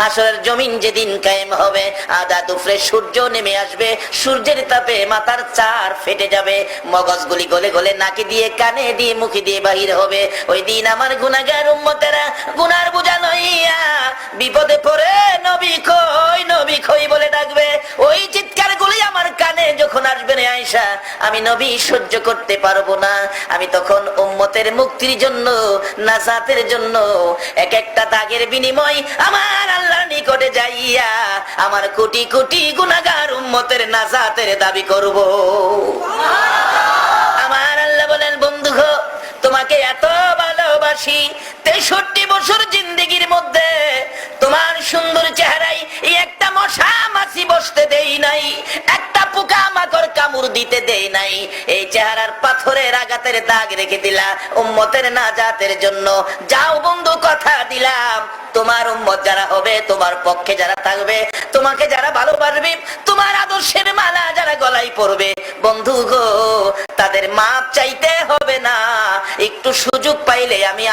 হাসরের জমিন যেদিন কায়েম হবে আদা দুপুরে সূর্য নেমে আসবে, সূর্যের তাপে মাথার চার ফেটে যাবে। মগজগুলি গলে গলে নাকি দিয়ে, কানে দিয়ে, মুখে দিয়ে বাহির হবে। ওই দিন আমার গুনাগার উম্মতেরা গুনার বুঝা লইয়া বিপদে পড়ে, নবী কই নবী কই বলে ডাকবে। ওই চিৎকার আসবে রে আয়সা আমি নবী সহ্য করতে পারব না। আমি তখন উম্মতের মুক্তির জন্য, নাজাতের জন্য এক একটা দাগের বিনিময় আমার আল্লাহর নিকটে যাইয়া আমার কোটি কোটি গুনাগার উম্মতের নাজাতের দাবি করব। আমার আল্লাহ বলেন, বন্ধু তোমাকে এত ভালোবাসি, তেষট্টি বছর জিন্দিগির মধ্যে তোমার সুন্দর চেহারাই এই একটা মশা মাছি বসতে দেই নাই কামড় দিতে দেই নাই। এই চেহারার পাথরের আঘাতের দাগ রেখে দিলা। উম্মতের নাজাতের জন্য যাও বন্ধু, কথা দিলাম। তোমার উম্মত যারা হবে, তোমার পক্ষে যারা থাকবে, তোমাকে যারা ভালোবাসবে, তোমার আদর্শের মালা যারা গলায় পড়বে বন্ধু গো, তাদের মাপ চাইতে হবে না। একটু সুযোগ পাইলে আমি